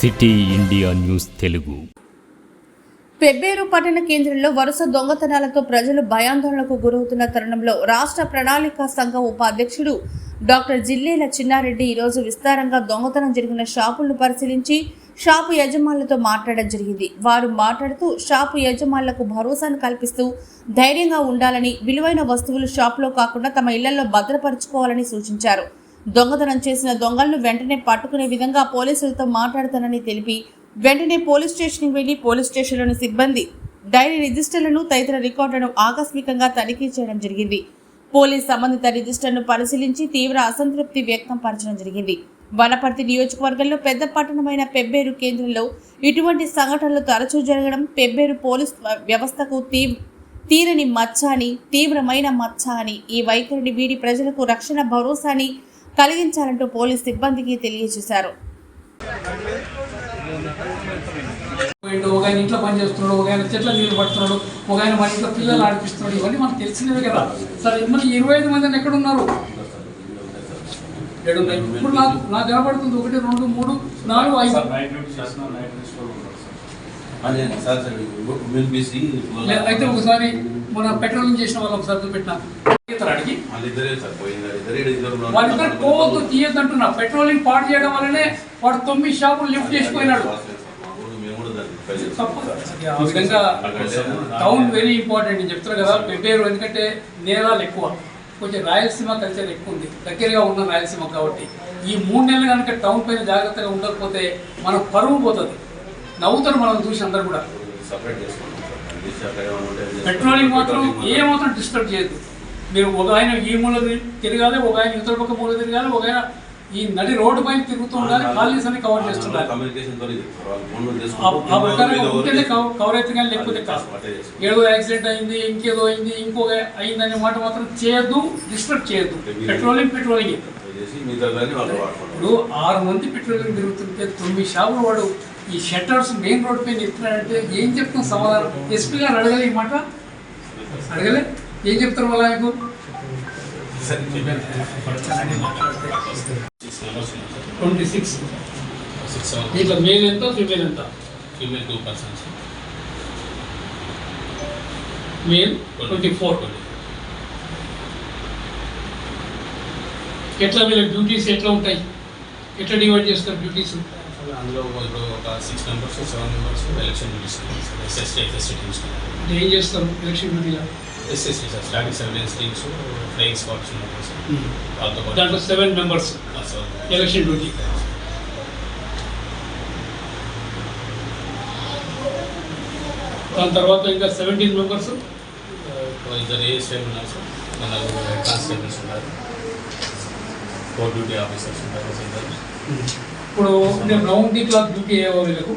City India news Telugu. Pebberu పట్టణ కేంద్రంలో వరుస దొంగతనాలతో ప్రజలు భయాందోళనకు గురవుతున్న తరుణంలో రాష్ట్ర ప్రణాళిక సంఘం ఉపాధ్యక్షుడు డాక్టర్ జిల్లేల చిన్నారెడ్డి ఈరోజు విస్తారంగా దొంగతనం జరిగిన షాపులను పరిశీలించి షాపు యజమానులతో మాట్లాడడం జరిగింది. వారు మాట్లాడుతూ షాపు యజమానులకు భరోసాను కల్పిస్తూ ధైర్యంగా ఉండాలని విలువైన వస్తువులు షాపులో కాకుండా తమ ఇళ్ళలో భద్రపరుచుకోవాలని సూచించారు. దొంగతనం చేసిన దొంగలను వెంటనే పట్టుకునే విధంగా పోలీసులతో మాట్లాడతానని తెలిపి వెంటనే పోలీస్ స్టేషన్కి వెళ్ళి పోలీస్ స్టేషన్లోని సిబ్బంది డైరీ రిజిస్టర్లను తదితర రికార్డులను ఆకస్మికంగా తనిఖీ చేయడం జరిగింది. పోలీస్ సంబంధిత రిజిస్టర్ను పరిశీలించి తీవ్ర అసంతృప్తి వ్యక్తం పరచడం జరిగింది. వనపర్తి నియోజకవర్గంలో పెద్ద పట్టణమైన పెబ్బేరు కేంద్రంలో ఇటువంటి సంఘటనలు తరచూ జరగడం పెబ్బేరు పోలీస్ వ్యవస్థకు తీవ్ర తీరని మచ్చ అని తీవ్రమైన మచ్చ అని ఈ వైఖరిని వీడి ప్రజలకు రక్షణ భరోసాని కలిగించాలంటూ పోలీస్ సిబ్బందికి తెలియజేశారు. ఒక ఆయన ఇంట్లో పని చేస్తున్నాడు ఒక ఆయన చెట్ల నీళ్ళు పడుతున్నాడు ఒక ఆయన మన ఇంట్లో పిల్లలు ఆడిపిస్తున్నాడు ఇవన్నీ మనకు తెలిసినవే కదా. సరే మన ఇరవై ఐదు మంది ఎక్కడ ఉన్నారు? ఇప్పుడు నాకు నాకు కనబడుతుంది ఒకటి రెండు మూడు నాలుగు ఐదు. అదే సార్ సార్ విల్ బీసీ లే- అయితే ఒకసారి మన పెట్రోలింగ్ చేసిన వాళ్ళు ఒకసారి చూపెట్టిన. ఇతను అడిగి వాళ్ళిద్దరే పోవద్దు తీయద్దంటున్నా. పెట్రోలింగ్ పాటు చేయడం వల్లనే వాడు తొమ్మిది షాపులు లిఫ్ట్ చేసిపోయినాడు. ఆ విధంగా టౌన్ వెరీ ఇంపార్టెంట్. నేను చెప్తున్నా కదా పెబ్బేరు ఎందుకంటే నేరాలు ఎక్కువ. కొంచెం రాయలసీమ కల్చర్ ఎక్కువ ఉంది. దగ్గరగా ఉన్న రాయలసీమ కాబట్టి. ఈ మూడు నెలలు కనుక టౌన్ పైన జాగ్రత్తగా ఉండకపోతే మన పరువు పోతుంది. నవ్వుతారు మనం చూసి అందరు కూడా. పెట్రోలింగ్ మాత్రం. ఏ మాత్రం డిస్టర్బ్ చేయొద్దు. మీరు ఒక ఆయన ఈ మూల తిరగాలి ఒక ఆయన ఇతర పక్క మూల తిరగాలి ఒక ఆయన ఈ నడి రోడ్డు పైన తిరుగుతూ ఉండాలి కాలనీస్ అన్ని కవర్ ఆ- ప్రకారంగా ఉంటేనే కవ- కవర్ అయితే కానీ లేకపోతే కాదు. ఏదో యాక్సిడెంట్ అయింది ఇంకేదో అయింది ఇంకొక అయింది అనే మాట మాత్రం చేయొద్దు డిస్టర్బ్ చేయొద్దు. పెట్రోలింగ్ పెట్రోలింగ్ ఇప్పుడు ఆరు మంది పెట్రోలింగ్ తిరుగుతుంటే తొమ్మిది షాపులు వాడు ఈ షట్టర్స్ మెయిన్ రోడ్ పైన ఎత్తున్నాడంటే ఏం చెప్తాం సమాధానం? ఎస్పీ గారు అడగలే ఈ మాట? అడగలే? ఏం చెప్తారు వాళ్ళ. Twenty six. దీంట్లో మేల్ ఎంత ఫీమేల్ ఎంత? Female two persons twenty. Four. ఎట్లా వీళ్ళ డ్యూటీస్ ఎట్లా ఉంటాయి? ఎట్లా డివైడ్ చేస్తారు డ్యూటీస్? అందులో ఇప్పుడు ఒక six members seven members election తీసుకున్నాం సార్ ఎస్ఎస్టీ ఎఫ్ఎస్టీ టీమ్స్ అంటే ఏం చేస్తారు? ఎలక్షన్ డ్యూటీలో SST sir static surveillance teams flying spots ఉన్నాయి సార్ వాళ్ళతో పాటు. దాంట్లో సెవెన్ మెంబర్స్ ఆ, సార్ ఎలక్షన్ డ్యూటీ దాని తర్వాత ఇంకా సెవెంటీన్ మెంబర్స్ ఆ, ఇద్దరు ఏఎస్ఐ ఉన్నారు సార్ మన కానిస్టేబుల్స్ ఉన్నారు. కోర్ డ్యూటీ ఆఫీసర్స్ ఉన్నారు సార్ ఇద్దరు. ఇప్పుడు నేను రౌండ్ ది క్లాక్ డ్యూటీ అయ్యేవారు వీళ్ళకు?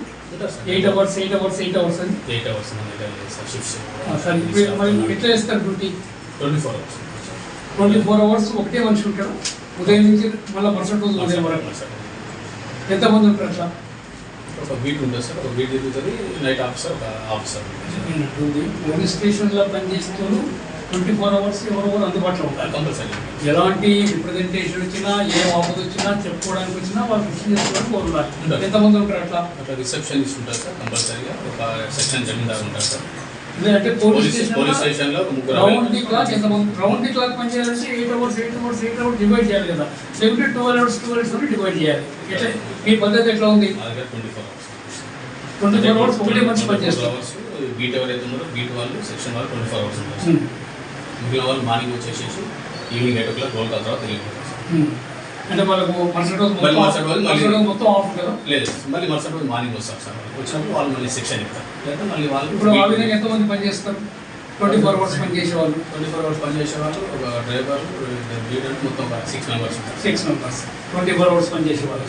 Eight hours eight hours eight hours అని? ఎయిట్ అవర్స్ సార్ ఇప్పుడు మరి ఎట్లా చేస్తారు duty? Twenty four hours twenty four hours ఒకటే మనిషి ఉంటారు ఉదయం నుంచి మళ్ళీ మరుసటి రోజు ఉదయం వరకు. సార్ ఎంతమంది ఉంటారు అట్లా? ఒక బీట్ ఉంటుంది సార్. ఒక బీట్ తిరుగుతుంది నైట్ ఆఫీసర్ ఒక ఆఫీసర్ పోలీస్ స్టేషన్లో పనిచేస్తూ ట్వంటీ ఫోర్ అవర్స్ ఎవరెవరు అందుబాటులో ఉంటారు కంపల్సరీ. ఎలాంటి రిప్రజెంటేషన్ వచ్చినా ఏ ఆపద వచ్చినా చెప్పుకోవడానికి వచ్చినా వాళ్ళు కృషి చేసుకోవడానికి ఉంటారు. ఎంతమంది ఉంటారు అట్లా? అట్లా రిసెప్షనిస్ట్ ఉంటారు సార్ కంపల్సరీగా. ఒక సెక్షన్ జమీందార్ ఉంటారు sir. Police station round the clock ఎంతమంది రౌండ్ ది క్లాక్ పని చేయాలంటే eight hours eight hours eight hours divide చేయాలి కదా. లేకుంటే twelve hours twelve hours divide చేయాలి. ఎట్లా? మీ పద్ధతి ఎట్లా ఉంది? Twenty four hours twenty four hours ఒకటే మనిషి పని చేస్తారు అవర్స్ బీట్ ఎవరైతే ఉన్నారో బీట్ వాళ్ళు సెక్షన్ వాళ్ళు ట్వంటీ ఫోర్ అవర్స్ ఉంటారు మిగిలిన వాళ్ళు మార్నింగ్ వచ్చేసేసి evening eight o'clock roll call తర్వాత సార్ Hmm. అంటే వాళ్ళకు మరుసటి రోజు మళ్ళీ మొత్తం మరుసటి రోజు మళ్ళీ- మొత్తం ఆఫ్ కదా? లేదు మళ్ళీ మరుసటి రోజు మార్నింగ్ వస్తారు సార్. వాళ్ళు. వచ్చినప్పుడు వాళ్ళు మళ్ళీ సెక్షన్ ఇస్తారు లేదా మళ్ళీ ఇప్పుడు ఆ వాళ్ళు విధంగా ఎంతమంది పని చేస్తారు? ట్వంటీ ఫోర్ అవర్స్ పని చేసే వాళ్ళు ట్వంటీ ఫోర్ అవర్స్ పనిచేసే వాళ్ళు ఒక డ్రైవర్ లీడర్ మొత్తం six members six members twenty four hours పని చేసే వాళ్ళు